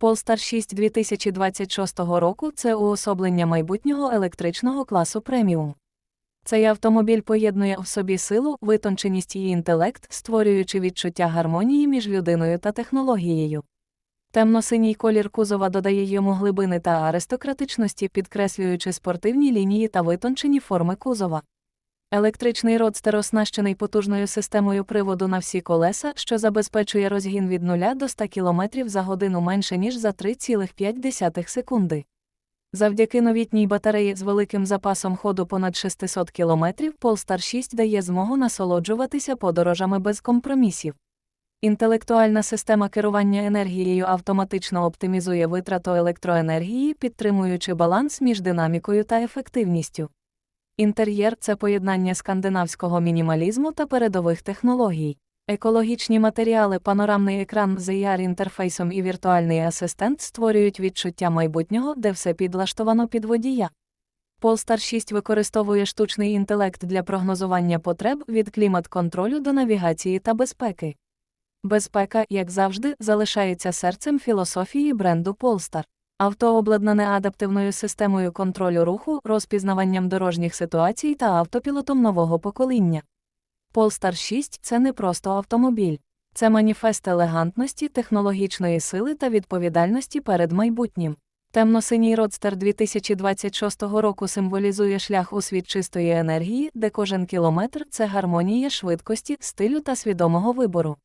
Polestar 6 2026 року це уособлення майбутнього електричного класу преміум. Цей автомобіль поєднує в собі силу, витонченість і інтелект, створюючи відчуття гармонії між людиною та технологією. Темно-синій колір кузова додає йому глибини та аристократичності, підкреслюючи спортивні лінії та витончені форми кузова. Електричний родстер оснащений потужною системою приводу на всі колеса, що забезпечує розгін від 0 до 100 км за годину менше ніж за 3,5 секунди. Завдяки новітній батареї з великим запасом ходу понад 600 км Polestar 6 дає змогу насолоджуватися подорожами без компромісів. Інтелектуальна система керування енергією автоматично оптимізує витрату електроенергії, підтримуючи баланс між динамікою та ефективністю. Інтер'єр це поєднання скандинавського мінімалізму та передових технологій. Екологічні матеріали, панорамний екран з AR-інтерфейсом і віртуальний асистент створюють відчуття майбутнього, де все підлаштовано під водія. Polestar 6 використовує штучний інтелект для прогнозування потреб від клімат-контролю до навігації та безпеки. Безпека, як завжди, залишається серцем філософії бренду Polestar. Авто обладнане адаптивною системою контролю руху, розпізнаванням дорожніх ситуацій та автопілотом нового покоління. Polestar 6 це не просто автомобіль, це маніфест елегантності, технологічної сили та відповідальності перед майбутнім. Темно-синій родстер 2026 року символізує шлях у світ чистої енергії, де кожен кілометр це гармонія швидкості, стилю та свідомого вибору.